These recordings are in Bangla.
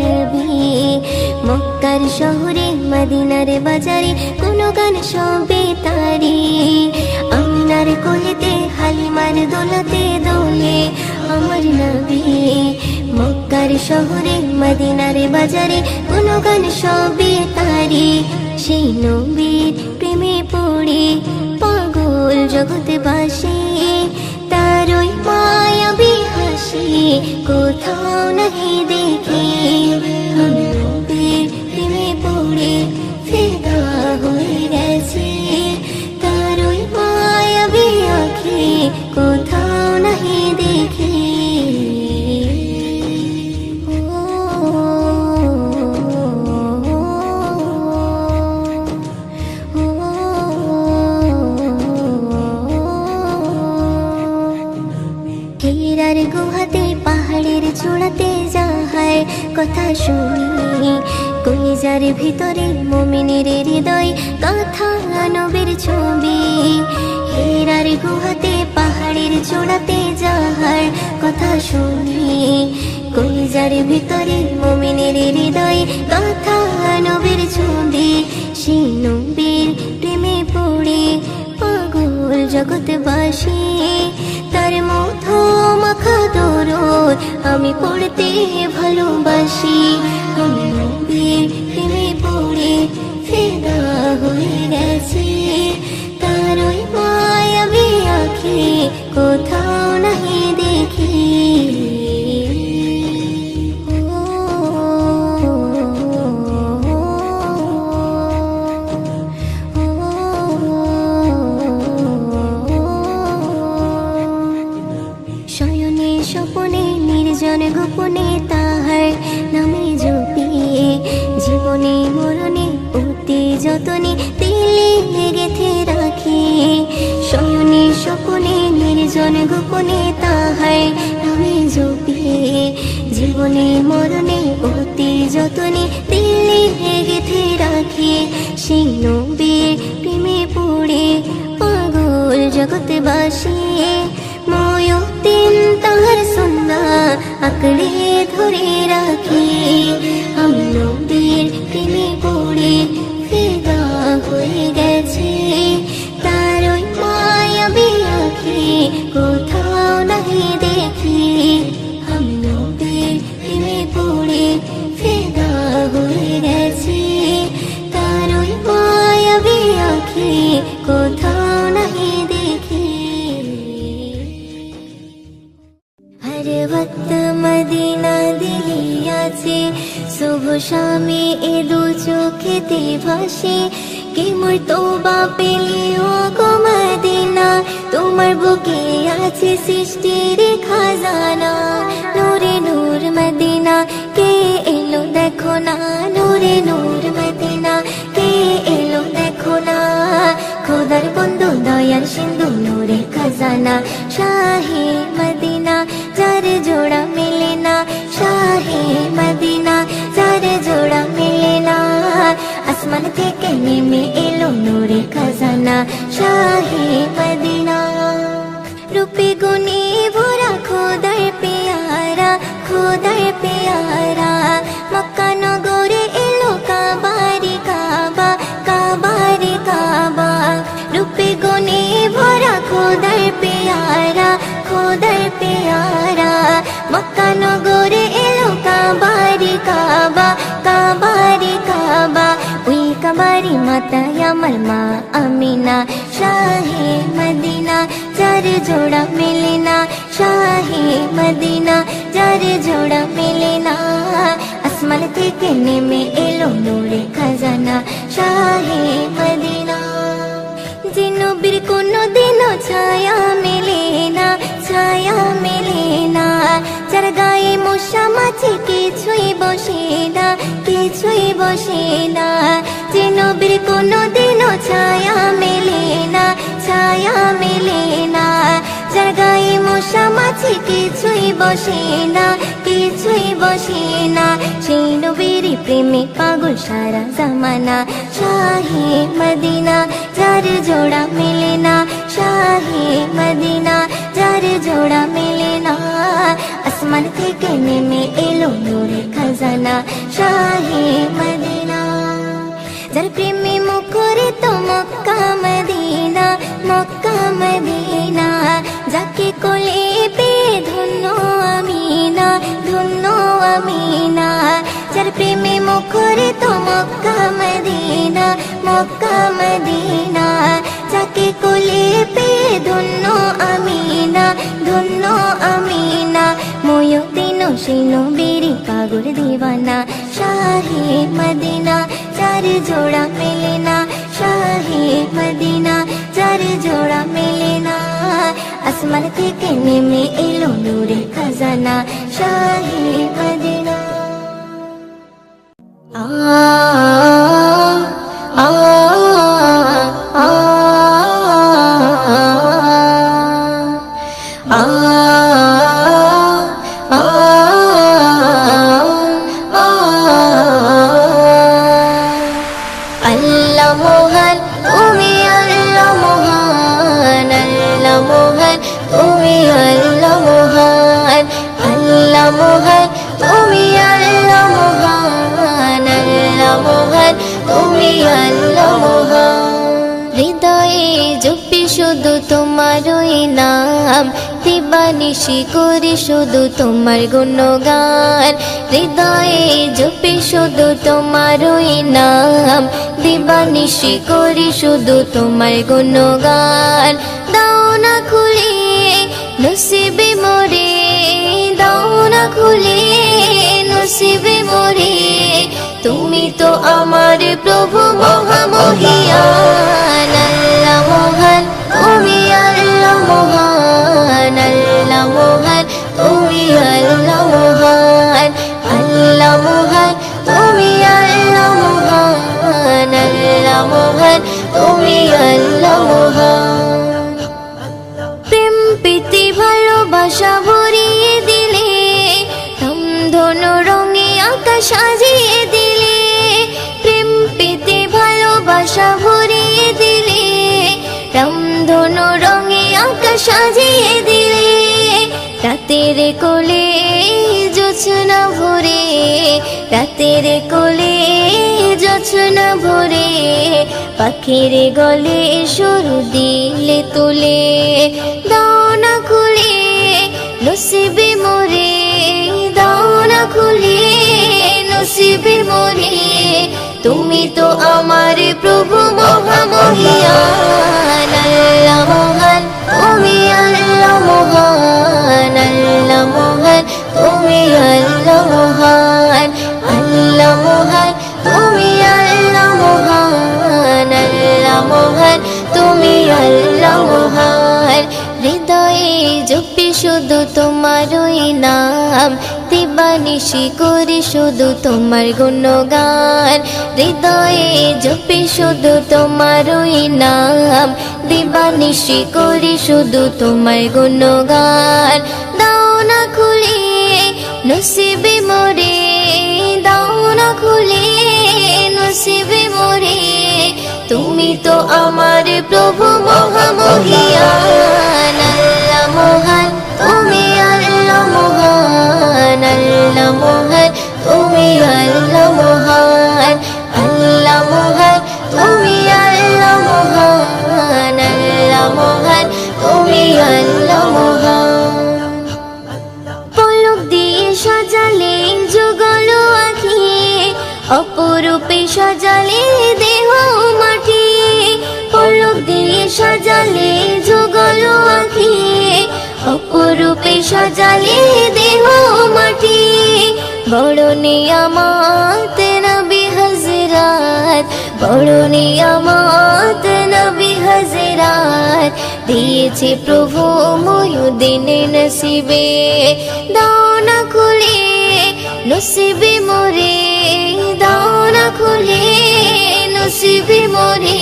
নবী। মক্কার শহরে, মদিনার বাজারে কোন গান সবে তারি। আমিনার কোলেতে, হালিমার দোলাতে, দোলে আমার নবী। মক্কার শহরে, মদিনার বাজারে কোন গান সবে তারি। সেই নবীর প্রেমে পড়ে পাগল তার ওই মায়াবী হাসি কোথাও নাহি দেখি কইজার ভিতরে মমিনের হৃদয়, কথা নবীর ছবি। হীরার গুহাতে, পাহাড়ের চূড়াতে যাহার কথা শুনি। কইজার ভিতরে মমিনের হৃদয়, কথা নবীর ছবি। সেই নবীর প্রেমে পড়ে পাগল জগৎবাসী। তার মতো মাখা দরদ আমি পড়তে ভালোবাসি। আমি পড়ে ফেদা হয়ে গেছি। তার ওই কোথাও গোপনে তাহার নামে জপিয়ে জীবনে মরণে অতি যতনে দিলে গেথে রাখি সেই নবীর প্রেমে পড়ে পাগল জগৎবাসী। ময়তিন তাহার সন্না আঁকড়ে ধরে রাখি আমি নবীর কোথাও নাহি দেখি সৃষ্টির খাজানা, নূরে নূর মদিনা, কে এলো দেখো না? নূরে নূর মদিনা, কে এলো দেখো না? খোদার বন্ধু দয়ার সিন্ধু, নূরে খাজানা, শাহে মদিনা, যার জোড়া মেলে না? শাহে মদিনা, যার জোড়া মেলে না? আসমান থেকে নেমে এলো নূরে খাজানা, শাহে মদিনা। মাতা আমার মা আমিনা শাহে মদিনা যার জোড়া মেলে না শাহে মদিনা যার জোড়া মেলে না আসমান থেকে নেমে এলো নূরে খাজানা শাহে মদিনা যে নবীর কোনো দিনও ছায়া মেলে না ছায়া মেলে না যার গায়ে মশা মাছি কিছুই বসে না কিছুই বসে না যে নবীর কোনো দিনও ছায়া মেলে না, ছায়া মেলে না। যার গায়ে মশা মাছি কিছুই বসে না, কিছুই বসে না। সেই নবীর প্রেমে পাগল সারা জামানা। শাহে মদিনা, যার জোড়া মেলে না। শাহে মদিনা, যার জোড়া মেলে না। আসমান থেকে নেমে এলো নূরে খাজানা। শাহে যাকে কোলে পেয়ে ধন্য আমিনা ধন্য আমিনা। যার প্রেমে মুখরিত মক্কা মদিনা মক্কা মদিনা। যাকে কোলে পেয়ে ধন্য আমিনা ধন্য আমিনা। ময়ূদিন সিনো বেরি পাগল দিবানা, শাহে মদিনা। চার জোড়া মেলে না আসমান থেকে নেমে এলো নূরে খাজানা শাহে হৃদয়ে জপি শুধু তোমারই নাম। দিবানিশি করি শুধু তোমার গুণগান। হৃদয়ে জপি শুধু তোমারই নাম। দিবানিশি করি শুধু তোমার গুণগান। দাও না খুলে নসিবে মোরে। দাও না খুলে নসিবে মোরে। তুমি তো আমার প্রভু মহামহিয়ান আল্লাহ মোহন তুমি আল্লাহ মোহন আল্লাহ মোহন তুমি আল্লাহ রাতের কোলে জোছনা ভরে, রাতের কোলে জোছনা ভরে, পাখির গলে সরু দিলে তুলে দাও না খুলে নসিবে মোরে দাও না খুলে নসিবে মোরে, তুমি তো আমার প্রভু মহামহিয়ান আল্লাহ মোহন, তুমি আল্লাহ মোহন। আল্লাহ তুমি আল্লাহ মোহন। তুমি আল্লাহ মোহন। আল্লাহ তুমি আল্লাহ হৃদয়ে জপি শুধু তোমারই নাম। দিবানিশি করি শুধু তোমার গুণগান। হৃদয়ে জপি শুধু তোমারই নাম। দিবানিশি করি শুধু তোমার গুণগান। নসিবে মোরে দাও না খুলে, নসিবে মোরে। তুমি তো আমার প্রভু মহামহিয়ান, আল্লাহ মহান। তুমি আল্লাহ মহান আল্লাহ মহান। তুমি আল্লাহ মোহন। সাজালে যুগল আখি, অপরূপে সাজালে দেহ মাটি। বড় নিয়ামত নবী হজরাত বড় নিয়ামত নবী হজরাত দিয়েছে প্রভু ময়ুদিন নসিবে, দাও না খুলে, নসিবে মোরে, দাও না খুলে, নসিবে মোরে।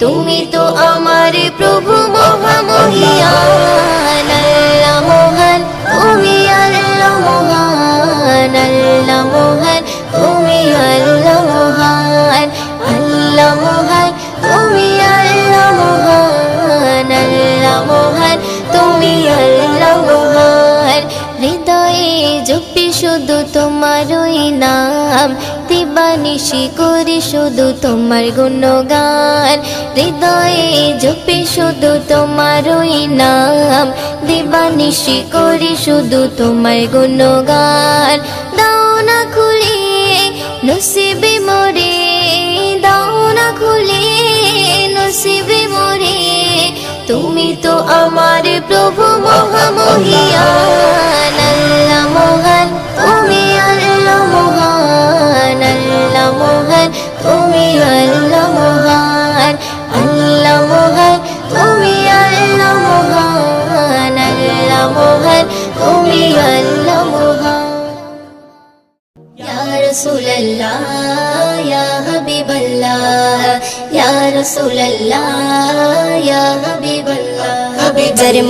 তুমি তো আমার প্রভু মহামহিয়ান আল্লাহ মহান, তুমি আল্লাহ মহান। আল্লাহ মহান, তুমি আল্লাহ মহান। আল্লাহ মহান, তুমি আল্লাহ মহান। আল্লাহ মহান, তুমি আল্লাহ মহান। হৃদয়ে জপি শুধু তোমারই নাম। দিবানিশি করি শুধু তোমার গুণগান। হৃদয়ে জপি শুধু তোমারই নাম। দিবানিশি করি শুধু তোমার গুণগান। দাও না খুলে, নসিবে মোরে, দাও না খুলে, নসিবে মোরে। তুমি তো আমার প্রভু মহামহিয়ান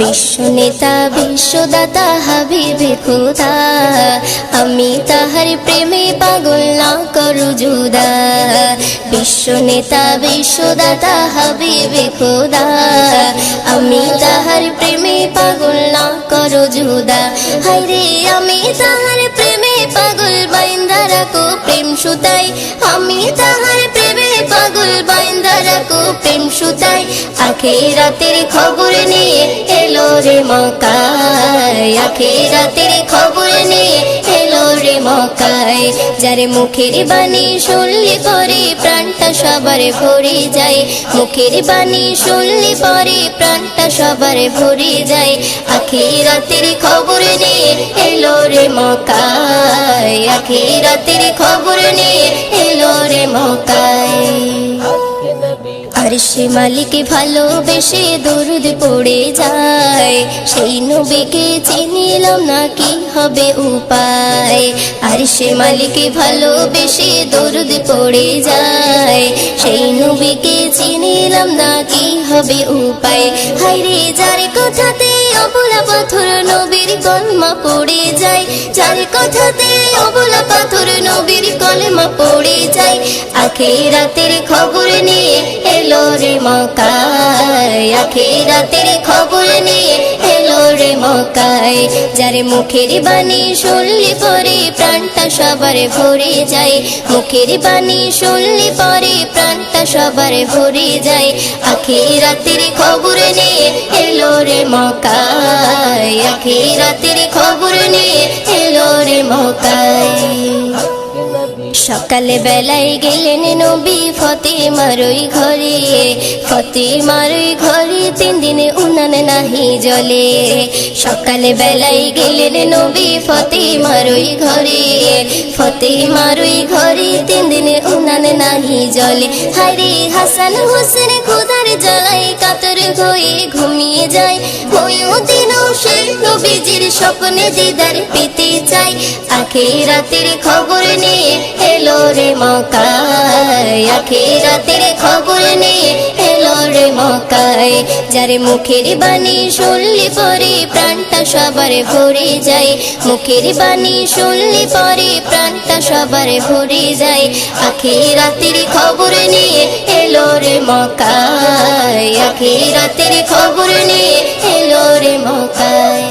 বিশ্ব নেতা বিশ্বদাতা হাবিবে খোদা। আমি তাহার প্রেমে পাগল না করু জুদা বিশ্ব নেতা বিশ্বদাতা হাবিবে খোদা। আমি তাহার প্রেমে পাগল না করু জুদা হায়রে, আমি তাহার প্রেমে পাগল বাইন্দা রাখো প্রেম সুতাই আমি তাহার প্রেমে পাগল বাইন্দারা কো প্রেম সুতায়। আখে রাতের খবর নিয়ে এলো রে মকায় আখে রাতের খবর নিয়ে এলো মকাই যারে মুখের বাণী শুনলে পরে প্রাণটা সবার ভরে যায়। মুখের বাণী শুনলে পরে প্রাণটা সবার ভরে যায়। আখি রাতের খবর নিয়ে এলো রে মকায় আখি রাতের খবর নিয়ে এলো রে মকায় আর সে মালিক ভালোবেসে দরুদ পড়ে যায়। সেই নবীকে চিনিলাম না কি হবে উপায়। আর সে মালিক ভালোবেসে দরুদ পড়ে যায়। সেই নবীকে চিনিলাম না কি হবে উপায়। হাইরে যার কথাতে অবলা পাথর নবীর কলমা পড়ে যায়। যার কথাতে অবলা পাথর নবীর কলমা পড়ে যায়। আখে রাতের খবর নিয়ে এলো রে মকায় আখে রাতের খবর নিয়ে এলো রে মকায় যার মুখের বাণী শুনলে পরে প্রাণটা সবার ভরে যায়। মুখের বাণী শুনলে পরে প্রাণটা সবার ভরে যায়। আখে রাতের খবর নিয়ে এলো রে মকায় আখে রাতের খবর নিয়ে এলো রে মকায় সকালে বেলায় গেলেন নবী ফতে মারই ঘরে। ফতে মারই ঘরে তিন দিনে উনান নাহি জলে সকালে বেলায় গেলেন নবী ফতে মারই ঘরে। ফতে মারই ঘরে তিন দিনে উনান নাহি জলে হারে হাসান হোসেন খুদার জ্বালায় কাতর হয়ে ঘুমিয়ে যায়। সে নবীজির স্বপ্নে দিদার পেতে চাই। আখে রাতের খবর নিয়ে এলো রে মকায় আখে রাতের খবর নিয়ে এলো রে মকায় যারে মুখের বাণী শুনলে পরে প্রাণটা সবার ভরে যায়। মুখের বাণী শুনলে পরে প্রাণটা সবার ভরে যায়। আখে রাতের খবর নিয়ে এলো রে মকায় আখিরাতের খবর নিয়ে এলো রে মকায়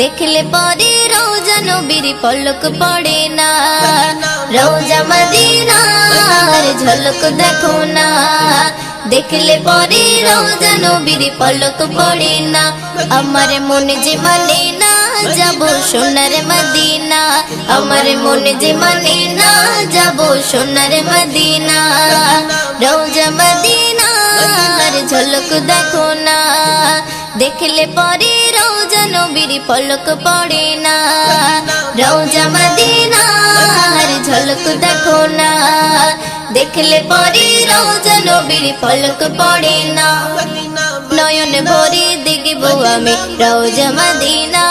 দেখলে পরে রওজা নবীর পলক পড়ে না। রওজা মদিনার ঝলক দেখো না। দেখলে পরে রওজা নবীর পলক পড়ে না। আমার মনে যে মানে না, যাব সোনার মদিনা। আমার মনে যে মানে না, যাব সোনার মদিনা। রওজা মদিনা আর ঝলক দেখো না। দেখলে পরে রওজা নবীর পলক পড়ে না রওজা মদিনা আর ঝলক দেখো না দেখলে পরে রওজা নবীর পলক পড়ে না নয়ন ভরে দেখব আমি রওজা মদিনা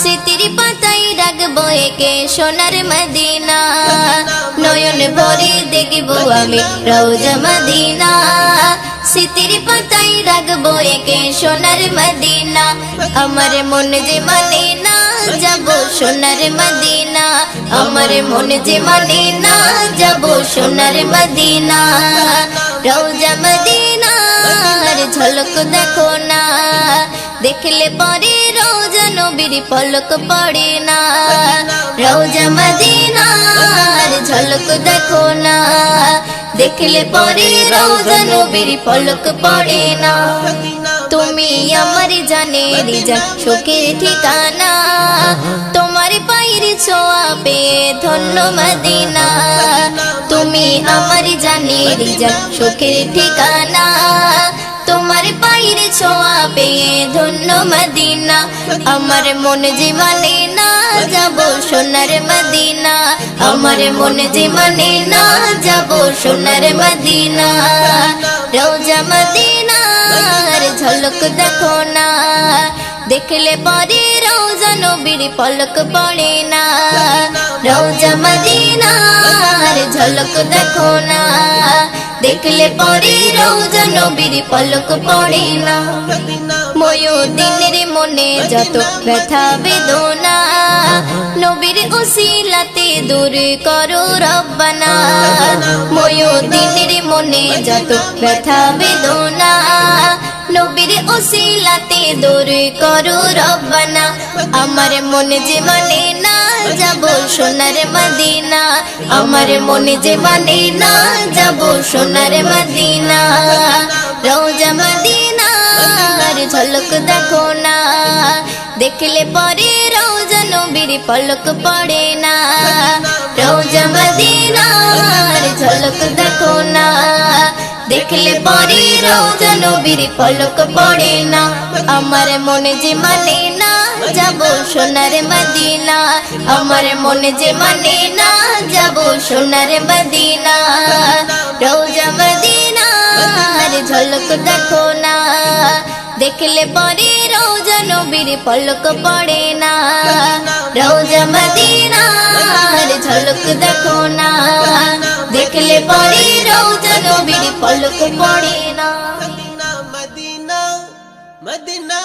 স্মৃতির পাতায় রাখবো একে সোনার মদিনা নয়ন ভরে দেখব আমি রওজা মদিনা স্মৃতির পাতায় রাখব একে সোনার মদিনা আমার মন যে মানে না যাব সোনার মদিনা আমার মন যে মানে না যাব সোনার মদিনা রওজা মদিনা ঝলক দেখো না দেখলে পরে রোজা নবীর পলক পড়ে না। রোজা মদিনা আর ঝলক দেখো না। দেখলে পরে রোজা নবীর পলক পড়ে না। তুমি আমার জানে রিজা সুখের ঠিকানা। তোমার পায়ের ছোঁয়া পেয়ে ধন্য মদিনা। তুমি আমার জানে রিজা সুখের ঠিকানা। তোমার পায়ের ছোঁয়া পেয়ে ধন্য মদিনা। আমার মন যে মানে না যাব সোনার মদিনা। আমার মন যে মানে না যাব সোনার মদিনা। রোজা মদিনা আর ঝলক দেখো না। দেখলে পরে রোজা নবীর পলক পড়ে না। রোজা মদিনা ঝলক দেখো না। দেখলে পরে রোজা নবীর পলক পড়ে না ময়ূদিনের মনে যত ব্যথা বেদনা, নবীর উসিলাতে দূর করো রব্বানা। ময়ূদিনের মনে যত ব্যথা বেদনা, নবীর উসিলাতে দূর করো রব্বানা। আমার মনে যে মানে না যাব সোনার মদিনা, আমার মনে যে মানে না, যাব সোনার মদিনা। রোজা মদিনা ঝলক দেখো না। দেখলে পরে রোজা নবীর পলক পড়ে না। রোজা মদিনা ঝলক দেখো না। দেখলে পরে রোজা নবীর পলক পড়ে না। আমার মনে যে মানে না যাব সোনার মদিনা, আমার মনে যে মানে না, যাব সোনার মদিনা। রোজা মদিনা আর ঝলক দেখো না। দেখলে পরে রোজা নবীর পলক পড়ে না। রোজা মদিনা আর ঝলক দেখো না। দেখলে পরে রোজা নবীর পলক পড়ে না। Medina Medina